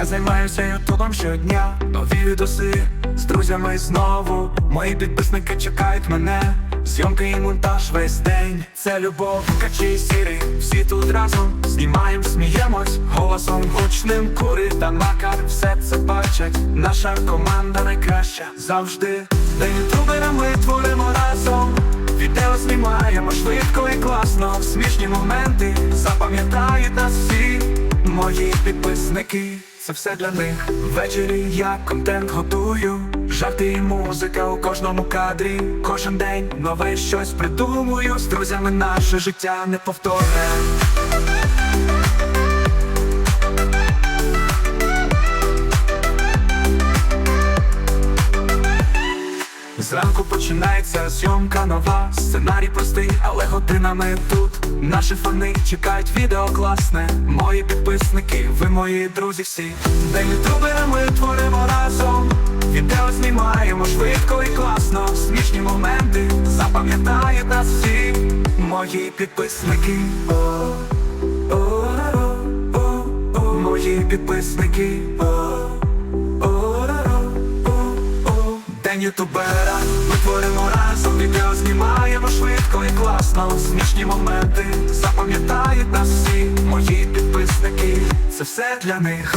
Я займаюся ютубом щодня, нові відоси з друзями знову. Мої підписники чекають мене. Зйомки і монтаж весь день. Це любов, качі сірі, всі тут разом знімаєм, сміємось, голосом гучним кури та макар, все це бачать. Наша команда найкраща завжди. Де ютубера ми творимо разом. Відео знімаємо швидко і класно. Смішні моменти запам'ятають нас всі. Мої підписники, це все для них. Ввечері я контент готую. Жарти і музика у кожному кадрі. Кожен день нове щось придумую. З друзями наше життя не Зранку починається зйомка нова. Сценарій простий, але годинами тут. Наші фани чекають відео класне. Мої підписники, ви мої друзі всі. Де ютубера ми творимо разом. Відео знімаємо швидко і класно. Смішні моменти запам'ятають нас всі. Мої підписники. О, о, о, о, о, мої підписники. О, ютубера, ми творимо разом, відео знімаємо швидко і класно. Смішні моменти запам'ятають нас всі. Мої підписники, це все для них.